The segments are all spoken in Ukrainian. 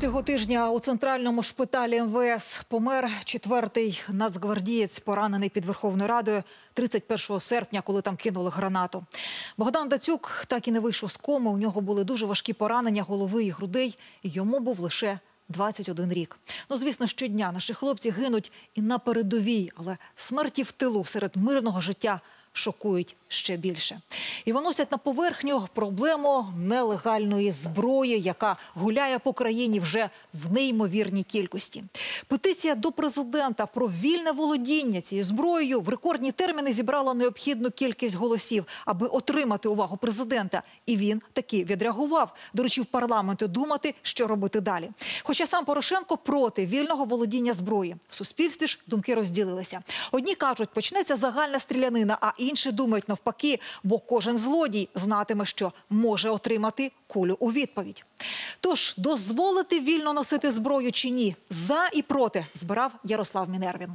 Цього тижня у центральному шпиталі МВС помер четвертий нацгвардієць, поранений під Верховною Радою 31 серпня, коли там кинули гранату. Богдан Дацюк так і не вийшов з коми. У нього були дуже важкі поранення голови і грудей. І йому був лише 21 рік. Ну, звісно, щодня наші хлопці гинуть і на передовій, але смерті в тилу серед мирного життя шокують ще більше. І виносять на поверхню проблему нелегальної зброї, яка гуляє по країні вже в неймовірній кількості. Петиція до президента про вільне володіння цією зброєю в рекордні терміни зібрала необхідну кількість голосів, аби отримати увагу президента. І він таки відреагував, доручив парламенту думати, що робити далі. Хоча сам Порошенко проти вільного володіння зброї в суспільстві ж думки розділилися. Одні кажуть, почнеться загальна стрілянина, а інші думають навпаки, бо кожен злодій знатиме, що може отримати кулю у відповідь. Тож дозволити вільно носити зброю чи ні, за і проти збирав Ярослав Мінервін.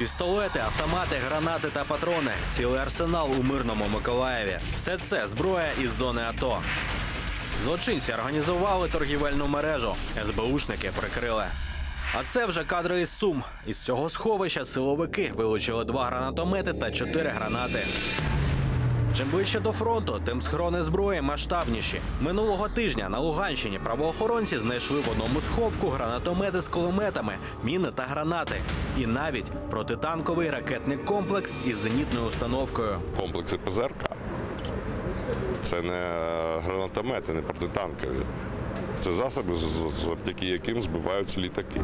Пістолети, автомати, гранати та патрони, цілий арсенал у мирному Миколаєві. Все це зброя із зони АТО. Злочинці організували торгівельну мережу. СБУшники прикрили. А це вже кадри із Сум. Із цього сховища силовики вилучили два гранатомети та чотири гранати. Чим ближче до фронту, тим схорони зброї масштабніші. Минулого тижня на Луганщині правоохоронці знайшли в одному сховку гранатомети з кулеметами, міни та гранати. І навіть протитанковий ракетний комплекс із зенітною установкою. комплекси ПЗРК. Це не гранатомети, не протитанкові. Це засоби, завдяки яким збиваються літаки.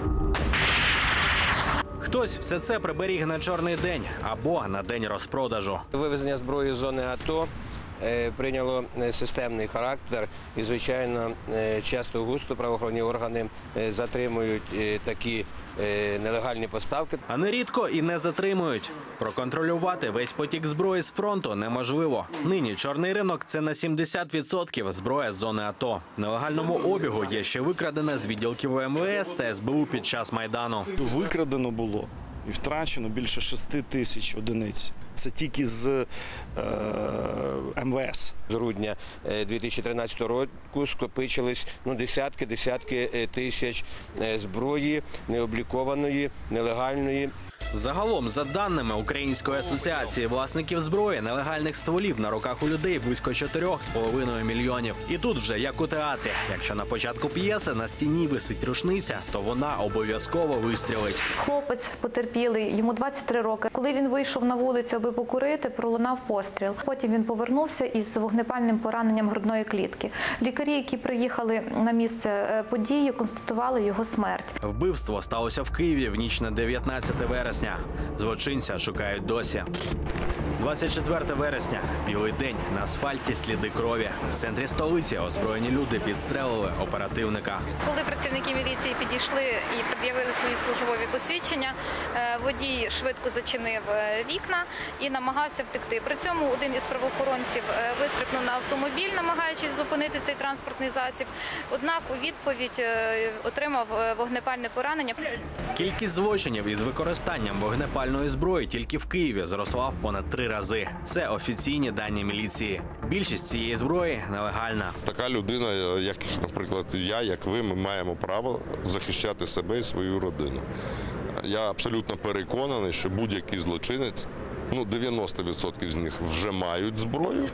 Хтось все це приберіг на чорний день або на день розпродажу. Вивезення зброї з зони АТО е, прийняло е, системний характер і, звичайно, е, часто густо правоохоронні органи е, затримують е, такі е, нелегальні поставки. А нерідко і не затримують. Проконтролювати весь потік зброї з фронту неможливо. Нині чорний ринок це на 70% зброя з зони АТО. Нелегальному обігу є ще викрадена з відділків МВС та СБУ під час майдану. Викрадено було і втрачено більше 6 тисяч одиниць. Це тільки з е, МВС. З грудня е, 2013 року скопичились ну, десятки, десятки е, тисяч е, зброї необлікованої, нелегальної. Загалом, за даними Української асоціації власників зброї, нелегальних стволів на руках у людей близько 4,5 мільйонів. І тут вже як у театрі. Якщо на початку п'єси на стіні висить рушниця, то вона обов'язково вистрілить. Хлопець потерпілий, йому 23 роки. Коли він вийшов на вулицю, аби покурити, пролунав постріл. Потім він повернувся із вогнепальним пораненням грудної клітки. Лікарі, які приїхали на місце е, події, констатували його смерть. Вбивство сталося в Києві в ніч на 19 вересня. Злочинця шукають досі. 24 вересня, білий день на асфальті сліди крові. В центрі столиці озброєні люди підстрелили оперативника. Коли працівники міліції підійшли і пред'явили свої службові посвідчення, е, водій швидко зачинив е, вікна і намагався втекти. При цьому один із правоохоронців е, вистрибнув на автомобіль, намагаючись зупинити цей транспортний засіб. Однак у відповідь отримав вогнепальне поранення. Кількість злочинів із використанням вогнепальної зброї тільки в Києві зросла в понад три рази. Це офіційні дані міліції. Більшість цієї зброї нелегальна. Така людина, як, наприклад, я, як ви, ми маємо право захищати себе і свою родину. Я абсолютно переконаний, що будь-який злочинець, ну 90% з них вже мають зброю.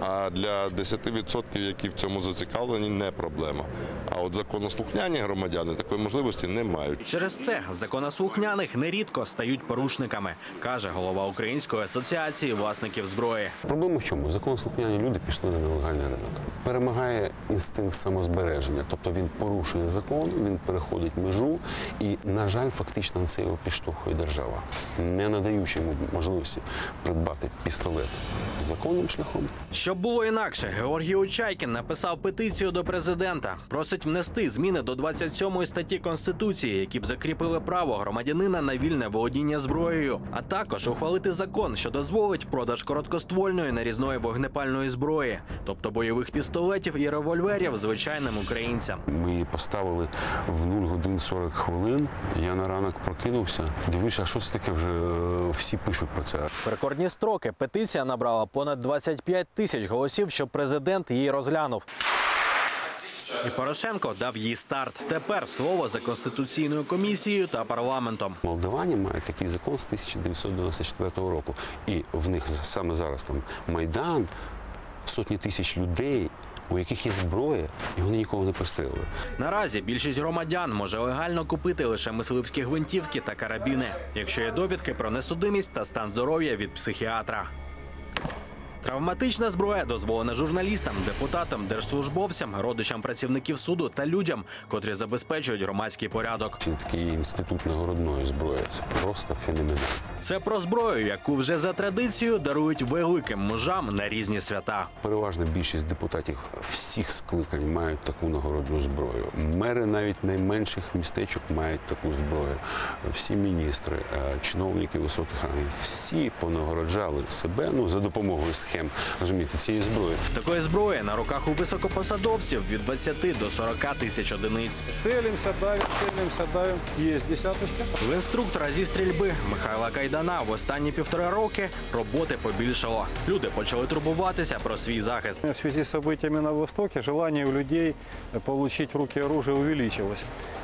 А для 10%, які в цьому зацікавлені, не проблема. А от законослухняні громадяни такої можливості не мають. Через це законослухняних нерідко стають порушниками, каже голова Української асоціації власників зброї. Проблема в чому? Законослухняні люди пішли на нелегальний ринок. Перемагає інстинкт самозбереження, тобто він порушує закон, він переходить межу, і, на жаль, фактично на це його підштовхує держава, не надаючи йому можливості придбати пістолет законним шляхом. Що Щоб було інакше, Георгій Учайкін написав петицію до президента. Просить внести зміни до 27 статті конституції, які б закріпили право громадянина на вільне володіння зброєю, а також ухвалити закон, що дозволить продаж короткоствольної нарізної вогнепальної зброї, тобто бойових пістолетів і револьверів звичайним українцям. Ми її поставили в 0 годин 40 хвилин. Я на ранок прокинувся. Дивлюся, а що це таке вже е, всі пишуть про це. В рекордні строки петиція набрала понад 25 тисяч голосів, щоб президент її розглянув. І Порошенко дав їй старт. Тепер слово за конституційною комісією та парламентом. Молдавані мають такий закон з 1994 року. І в них за- саме зараз там Майдан, сотні тисяч людей, у яких є зброя, і вони нікого не пристрелили. Наразі більшість громадян може легально купити лише мисливські гвинтівки та карабіни, якщо є довідки про несудимість та стан здоров'я від психіатра. Травматична зброя дозволена журналістам, депутатам, держслужбовцям, родичам працівників суду та людям, котрі забезпечують громадський порядок. Чи такий інститут нагородної зброї. Це просто феноменально. Це про зброю, яку вже за традицією дарують великим мужам на різні свята. Переважна більшість депутатів всіх скликань мають таку нагородну зброю. Мери навіть найменших містечок мають таку зброю. Всі міністри, е, чиновники високих рангів, всі понагороджали себе ну за допомогою схем розумієте, цієї зброї. Такої зброї на руках у високопосадовців від 20 до 40 тисяч одиниць. Целимся, давим, целимся, давим. Есть десяточка. В інструктора зі стрільби Михайла Кайдана в останні півтора роки роботи побільшало. Люди почали турбуватися про свій захист. В связи с событиями на Востоке желание у людей получить в руки оружие увеличилось.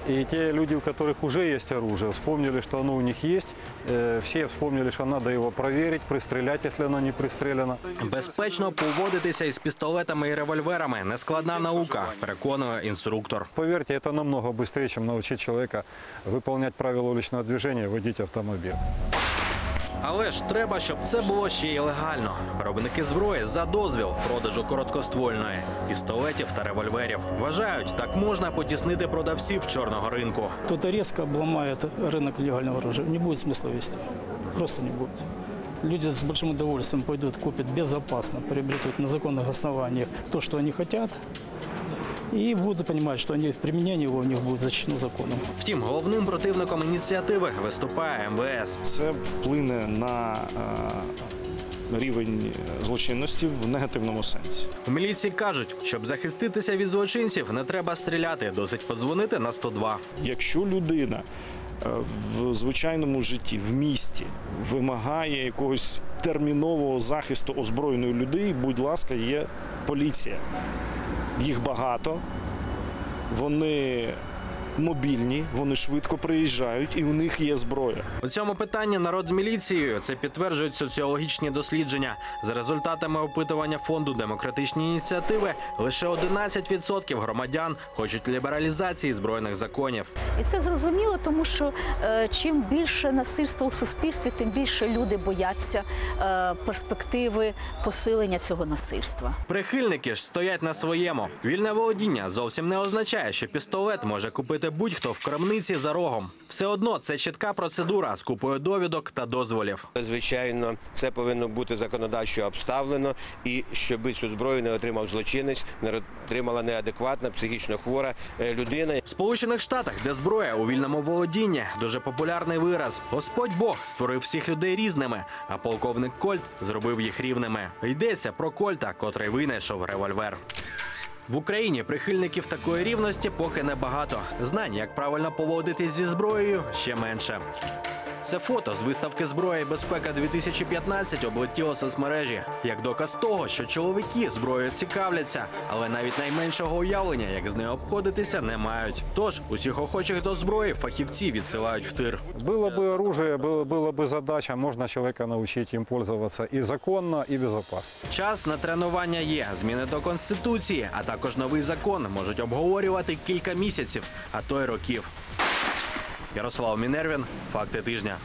И те люди, у которых уже есть оружие, вспомнили, что оно у них есть. Э, Все вспомнили, что надо его проверить, пристрелять, если оно не пристрелено. Безпечно поводитися із пістолетами і револьверами нескладна наука, переконує інструктор. Поверьте, это намного быстрее, чем научить человека выполнять правила уличного движения, водить автомобиль. Але ж треба, щоб це було ще й легально. Виробники зброї за дозвіл продажу короткоствольної пістолетів та револьверів. Вважають, так можна потіснити продавців чорного ринку. Кто-то резко обломает рынок легального оружия. Не будет смысла вести. Просто не будет. Люди с большим удовольствием пойдут, купят безопасно, приобретут на законных основаниях то, что они хотят, и будут понимать, что они, применение его у них будет защищено законом. Втім, головним противником ініціативи виступає МВС. Це вплине на е, рівень злочинності в негативному сенсі. У міліції кажуть, щоб захиститися від злочинців, не треба стріляти, досить подзвонити на 102. Якщо людина в звичайному житті, в місті вимагає якогось термінового захисту озброєної людини, будь ласка, є поліція. Їх багато, вони мобільні, вони швидко приїжджають і у них є зброя. У цьому питанні народ з міліцією це підтверджують соціологічні дослідження. За результатами опитування фонду демократичні ініціативи лише 11% громадян хочуть лібералізації збройних законів. І це зрозуміло, тому що е, чим більше насильства у суспільстві, тим більше люди бояться е, перспективи посилення цього насильства. Прихильники ж стоять на своєму. Вільне володіння зовсім не означає, що пістолет може купити будь-хто в крамниці за рогом. Все одно це чітка процедура з купою довідок та дозволів. Звичайно, це повинно бути законодавчо обставлено, і щоб цю зброю не отримав злочинець, не отримала неадекватна, психічно хвора е, людина. В Сполучених Штатах, де зброя у вільному володінні, дуже популярний вираз. Господь Бог створив всіх людей різними, а полковник Кольт зробив їх рівними. Йдеться про Кольта, котрий винайшов револьвер. В Україні прихильників такої рівності поки небагато. Знань, як правильно поводитись зі зброєю, ще менше. Це фото з виставки зброя і безпека 2015 облетіло соцмережі як доказ того, що чоловіки зброєю цікавляться, але навіть найменшого уявлення, як з нею обходитися, не мають. Тож усіх охочих до зброї фахівці відсилають в тир. Было бы оружие, было, было бы задача, можно человека научить им пользоваться и законно, и безопасно. Час на тренування є. Зміни до конституції, а також новий закон можуть обговорювати кілька місяців, а то й років. Ярослав Мінервін, факти тижня.